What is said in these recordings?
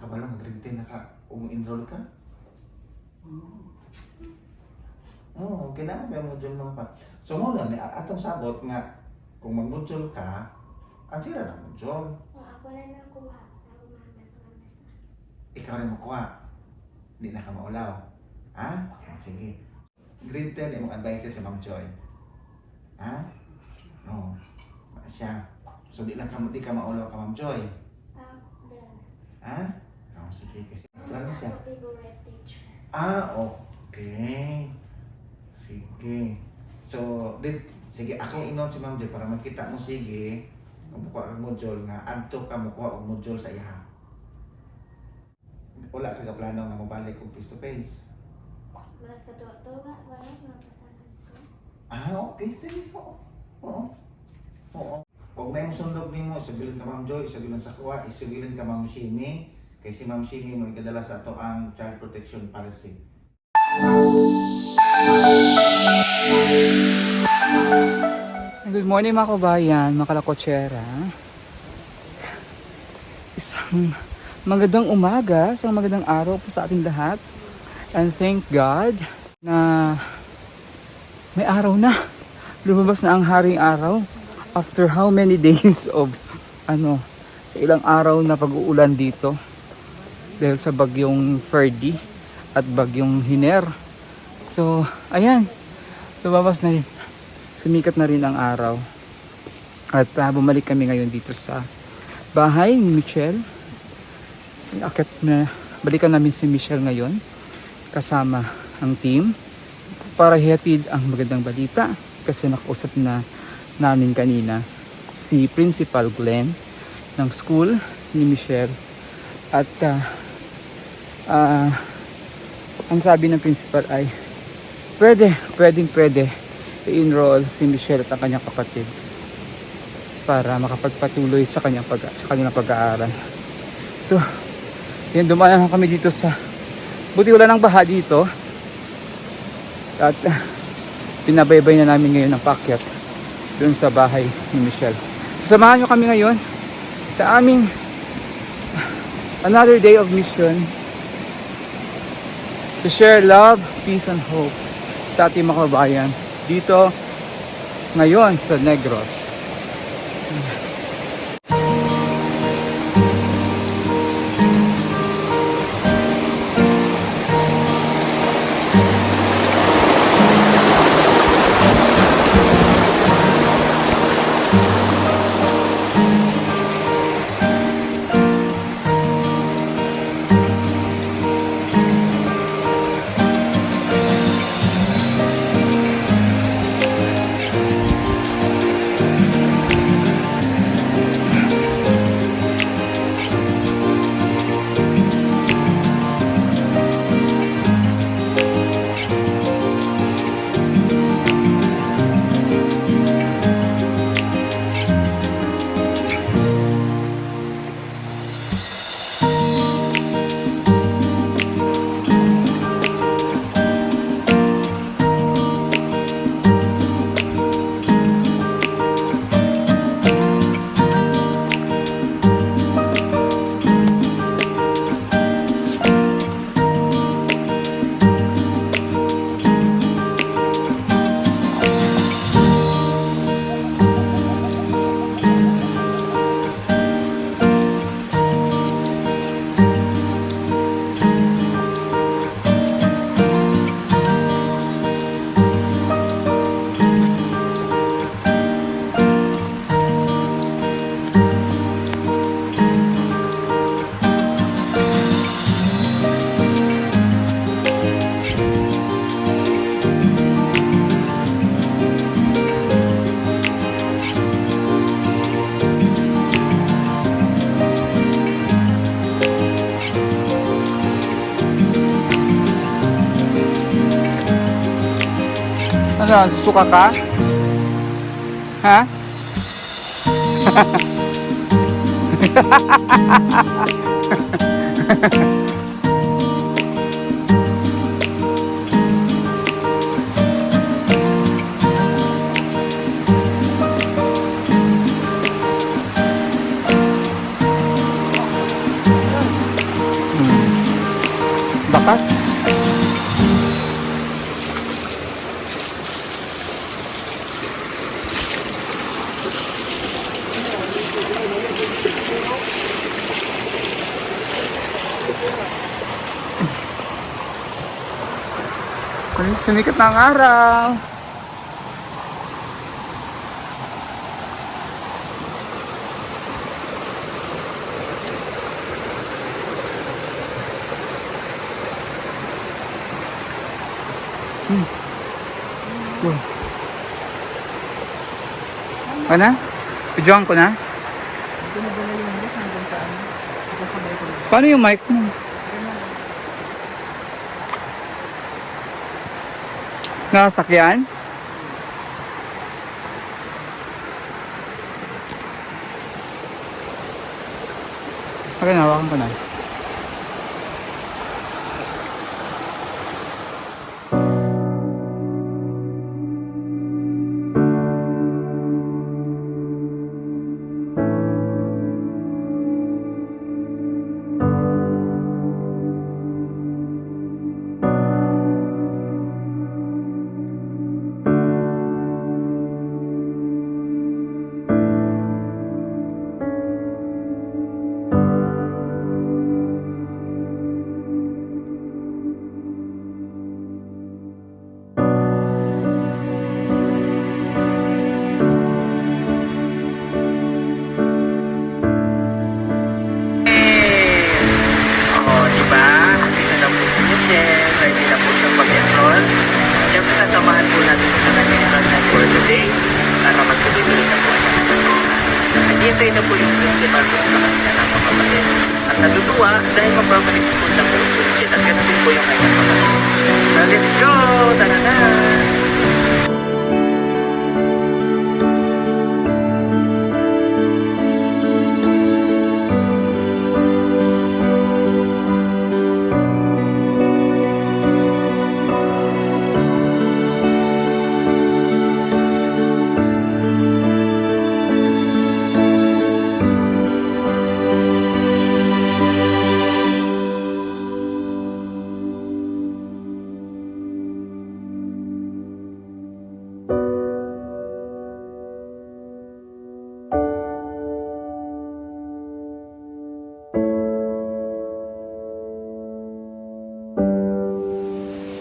Kabalo, mag-grade 10 na ka. Um-enroll ka? Oo, oh, kailangan may module mo pa. So, mo na, atong sagot nga, kung mag-module ka, ang sira na module. Kung ako na nakuha, ako Ikaw rin makuha. Hindi na ka maulaw. Ha? Sige. Grade 10, imong advice sa Ma'am Joy. Ha? Oo. Siya. So, di lang ka, di ka maulaw ka, Ma'am Joy. Ah, Ha? Sige. Kasi, ano siya? teacher. Ah, okay. Sige. So, dit, sige, ako inon si Ma'am Joy para makita mo sige, kung buka ang module nga, adto ka mo kuha og module sa iha. Wala ka ka plano nga mabalik og face to face. Mula sa toto nga, wala mga pasalan ko. Ah, okay. Sige po. Oo. Oo. Huwag na yung sundog ni mo, isabilin ka Ma'am Joy, isabilin sa kuha, isabilin ka Ma'am Shimi. Kay si Ma'am Shimi mo ikadala sa ato ang child protection policy. Good morning mga kabayan, mga kalakotsera. Isang magandang umaga, isang magandang araw po sa ating lahat. And thank God na may araw na. Lumabas na ang haring araw after how many days of ano, sa ilang araw na pag-uulan dito dahil sa bagyong Ferdy at bagyong Hiner. So, ayan, lumabas na rin sumikat na rin ang araw. At ah, bumalik kami ngayon dito sa bahay ni Michelle. Akit na balikan namin si Michelle ngayon kasama ang team para hihatid ang magandang balita kasi nakausap na namin kanina si Principal Glenn ng school ni Michelle at ah, ah, ang sabi ng principal ay pwede, pwedeng pwede i-enroll si Michelle at ang kanyang kapatid para makapagpatuloy sa kanyang pag sa kanilang pag-aaral. So, yun dumaan kami dito sa buti wala nang baha dito. At ah, pinabaybay na namin ngayon ang pakyat dun sa bahay ni Michelle. Samahan nyo kami ngayon sa aming another day of mission to share love, peace, and hope sa ating mga kabayan dito ngayon sa Negros. Ano, suka ka? Ha? Bakas? Sumikat na ang araw. Wow. Ano? Videoan ko na? Paano yung mic mo? Nakasakyan? Okay, nahawakan ko na.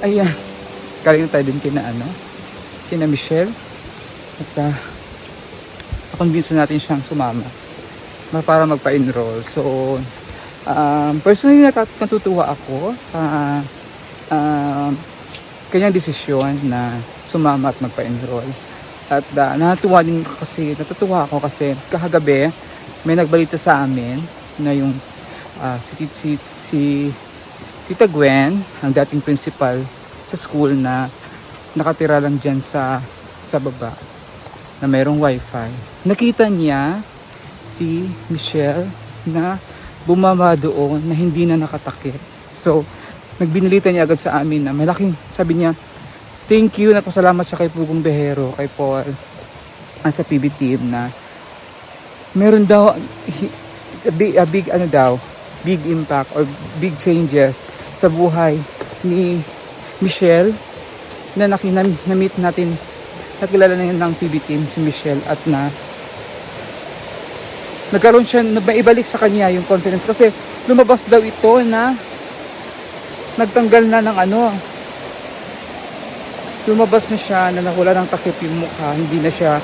Ayan. Galing tayo din kina ano, kina Michelle. At uh, convince natin siyang sumama ma- para magpa-enroll. So, um, personally natutuwa ako sa um, kanyang desisyon na sumama at magpa-enroll. At uh, natutuwa din kasi, natutuwa ako kasi kakagabi may nagbalita sa amin na yung ah, si, si, si Tita Gwen, ang dating principal sa school na nakatira lang dyan sa, sa baba na mayroong wifi. Nakita niya si Michelle na bumaba doon na hindi na nakatakip. So, nagbinilita niya agad sa amin na malaking, sabi niya, thank you, nagpasalamat siya kay Pugong Behero, kay Paul, at sa PB team na meron daw, it's a big, a big ano daw, big impact or big changes sa buhay ni Michelle na nakina, na-meet natin nakilala na yun ng PB team si Michelle at na nagkaroon siya, na maibalik sa kanya yung confidence kasi lumabas daw ito na nagtanggal na ng ano lumabas na siya na nawala ng takip yung mukha. Hindi na siya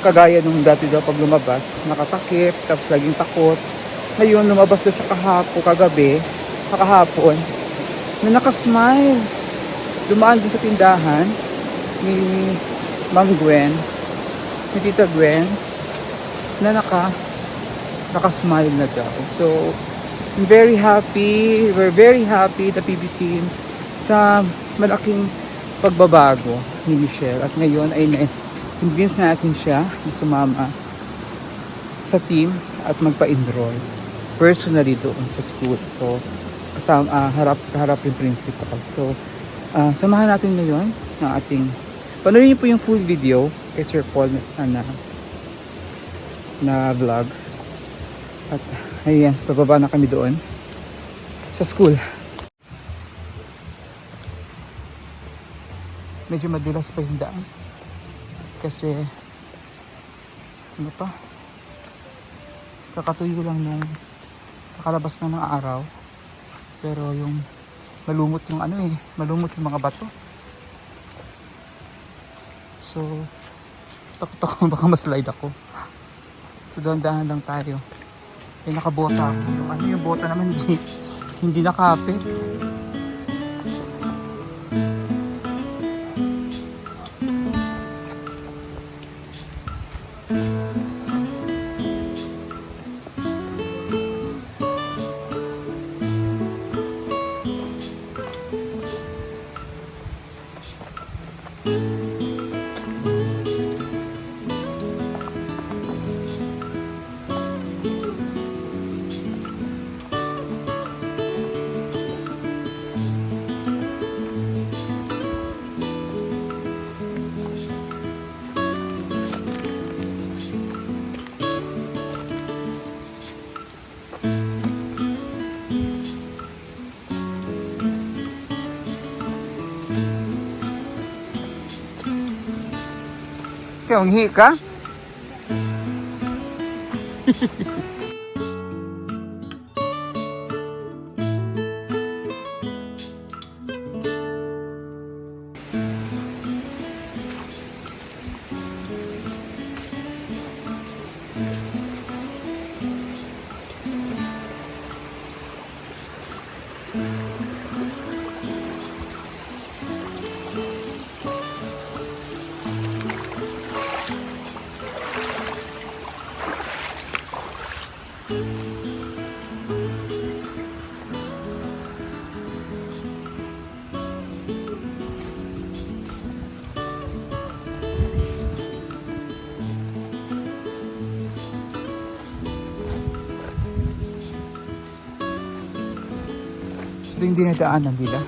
kagaya nung dati daw pag lumabas nakatakip tapos laging takot. Ngayon lumabas daw siya kahapon kagabi kakahapon na nakasmile. Dumaan din sa tindahan ni Ma'am Gwen ni Tita Gwen na naka nakasmile na daw. So I'm very happy we're very happy the PB team sa malaking pagbabago ni Michelle. At ngayon ay na-convince natin siya na sumama sa team at magpa-enroll personally doon sa school. So kasama ah, harap harap yung principal so ah, samahan natin ngayon ng ating panoorin niyo po yung full video kay Sir Paul na na, na vlog at ayan pababa na kami doon sa school medyo madulas pa yung daan. Kasi, ano pa, kakatuyo lang nung kakalabas na ng araw. Pero yung malumot yung ano eh, malumot yung mga bato. So, takot ako baka maslide ako. So, dahan-dahan lang tayo. Eh, nakabota ako. Yung ano yung bota naman, hindi, hindi nakapit. Kaya, unghi ka? Ito yung dinadaanan nila.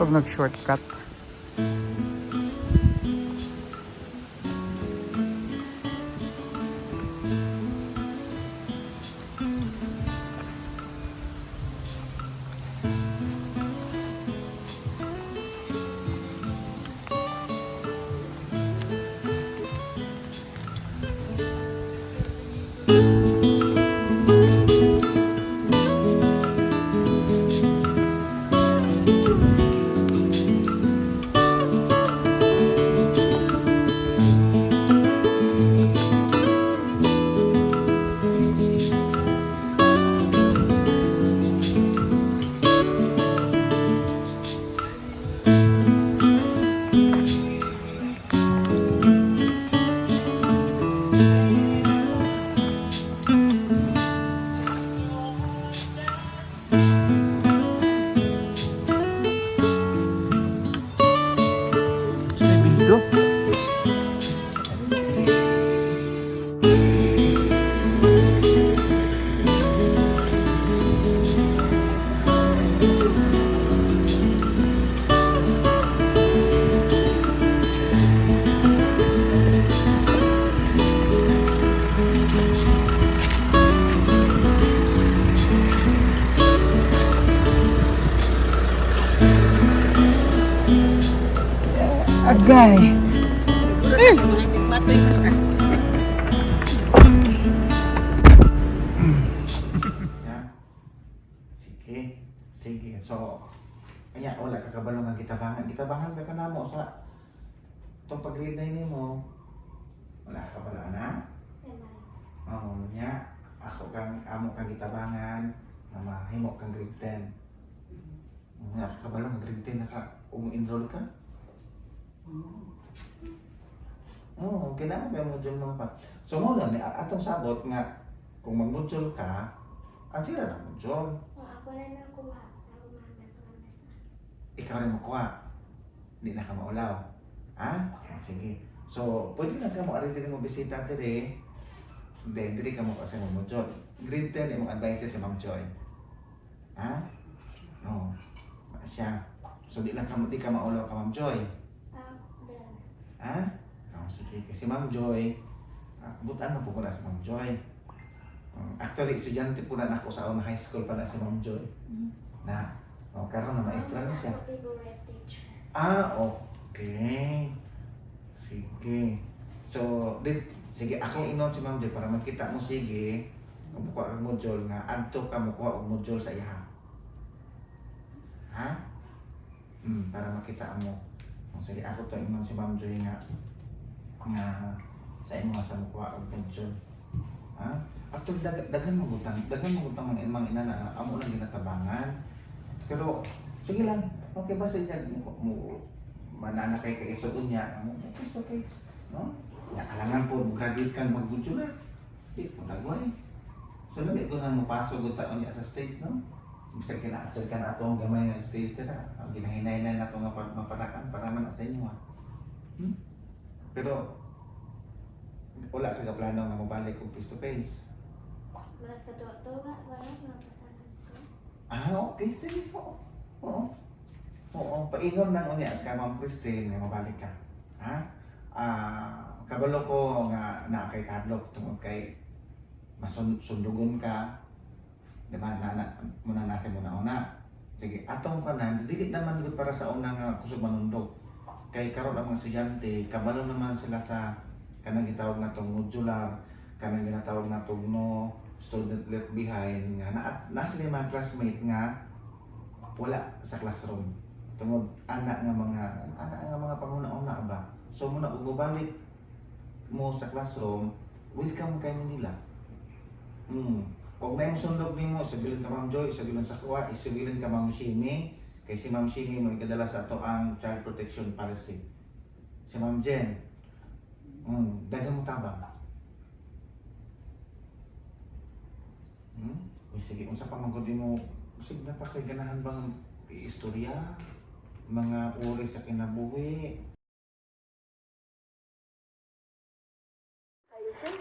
Pag nag-shortcut. Agay. Ya. Sige. Sige. So, kaya wala ka kabalo ng kitabangan. Kitabangan ka ka mo sa itong pag-grade na ini mo. Wala ka kabalo na? Oo, nya. Ako kang amo kang kitabangan. Na mahimo kang grade 10. Wala ka kabalo ng grade 10 na ka um-enroll ka? Oo, kailangan ba module mo pa? So mo lang, atong sagot nga, kung mag-module ka, ang sira na module. Kung ako na nakuha, ako ikaw rin makuha. Hindi na ka maulaw. Ha? Sige. So, pwede na ka mo, arin din mo bisita dire. Hindi, hindi ka mo kasi mo module. Grade 10, yung advices si Ma'am Joy. Ha? Oo. Siya. So, di lang ka, di ka maulaw ka Ma'am Joy. Ha? Oh, sige. Kasi Ma'am Joy, ah, butan na po ko na si Ma'am Joy. Um, actually, estudyante po na ako sa una high school pala si Ma'am Joy. Na, oh, karon na maestra na siya. Ah. Okay. Sige. So, dit, sige, ako inon si Ma'am Joy para makita mo sige, kung buka ang module nga, adto ka mo kuha og module sa iya. Ha? Hmm, para makita mo. Sige, ako to inon si Ma'am Joy nga, nga sa imo nga sa mo kuha og module. Ha? Ato dag daghan mo butang, daghan mo butang mga imang ina na amo lang ginatabangan. Pero sige lang, okay ba sa inyo mo, mo manana kay kay isuon niya, amo mo okay, okay. No? Ya alangan po graduate kang magbudyo na. Di po nagway. So labi ko na mapasok ko taon niya sa stage, no? Bisag kinaatod ka na ato ang gamay nga stage tira. Ang ginahinay na na ito nga pag- mapanakan para man sa inyo. ha. Hmm? Pero wala ka ka plano nga mabalik og face to face. Murag sa tuwa-tuwa, wala mga pasanan ko. Ah, okay. Sige po. Oo. Oo. Paingon lang unya sa Ma'am Christine nga mabalik ka. Ha? Ah, kabalo ko nga na kay Carlo tungod kay masundugon ka. Di ba? Na, na, muna nasa muna una. Sige, atong ka na, dili naman gud para sa una nga kusog manundog. Kay karon ang mga estudyante, kabalo naman sila sa kanang gitawag na tong modular, kanang ginatawag na tong no student left behind nga na nasa ni mga classmate nga wala sa classroom tungod anak nga mga anak nga mga panguna-una ba so muna ug mo sa classroom welcome kayo nila hmm Kung yung sundog nimo, sabihin ka Ma'am Joy, sabihin sa kuha, isabihin ka Ma'am Shimi, kay si Ma'am Shimi mo ikadala sa ato ang child protection policy. Si Ma'am Jen, hmm, dagang mo tabang. Hmm? Uy, sige, unsa pa man mo, sige na pa kay ganahan bang istorya, mga uri sa kinabuhi.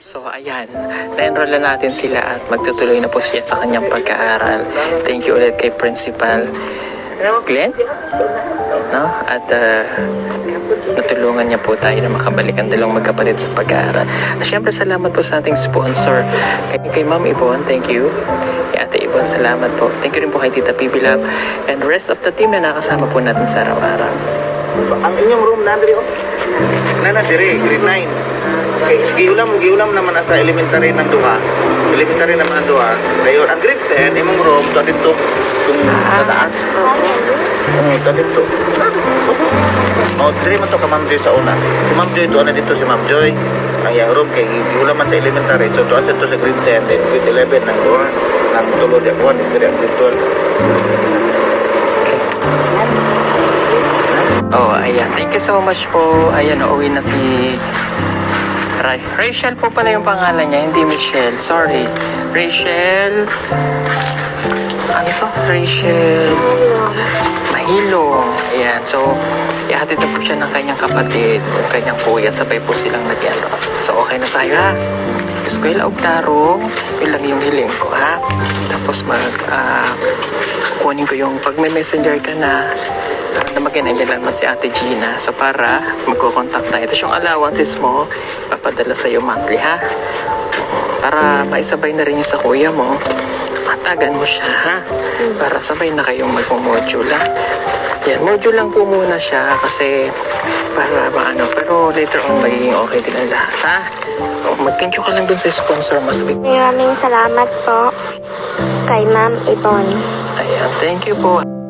So ayan, na-enroll na natin sila at magtutuloy na po siya sa kanyang pag-aaral. Thank you ulit kay Principal Glenn. No? At uh, natulungan niya po tayo na makabalik ang dalawang magkapatid sa pag-aaral. At syempre salamat po sa ating sponsor. Kay, kay Ma'am Ibon, thank you. Kay Ate Ibon, salamat po. Thank you rin po kay Tita PB Lab and rest of the team na nakasama po natin sa araw-araw. Ang inyong room na diri oh. Na na diri, grade 9. Okay, giulam giulam naman na sa elementary ng duha. Elementary naman ang duha. Dayon ang grade 10 imong room sa dito kung sa taas. Oh, sa dito. Oh, diri man to ka Ma'am Joy sa una. Si Ma'am Joy doon na dito si Ma'am Joy. Ang iyang room kay giulam man sa elementary. So doon sa sa grade 10 then grade 11 ng duha. Nang tulo di ako diri ang grade 12. Oh, ayan. Thank you so much po. Ayan, uuwi na si Ra- Rachel po pala yung pangalan niya, hindi Michelle. Sorry. Rachel... Ano to? Rachel... Mahilong. Ayan. So, ihatid na po siya ng kanyang kapatid, yung kanyang kuya. Sabay po silang nag So, okay na tayo ha. Eskwela og tarong, yun lang yung hiling ko ha. Tapos mag, ah, kukunin ko yung pag may messenger ka na, uh, na mag-enable naman si Ate Gina. So para magko-contact tayo. Tapos yung allowances mo, papadala sa'yo monthly ha. Para maisabay na rin yung sa kuya mo. Matagan mo siya ha. Para sabay na kayong mag-module ha. Yan, module lang po muna siya kasi para maano. Pero later on, magiging okay din ang lahat ha. O, Mag-thank you ka lang dun sa sponsor mo. Sabi, Maraming salamat po kay Ma'am Ibon. ayan, thank you po.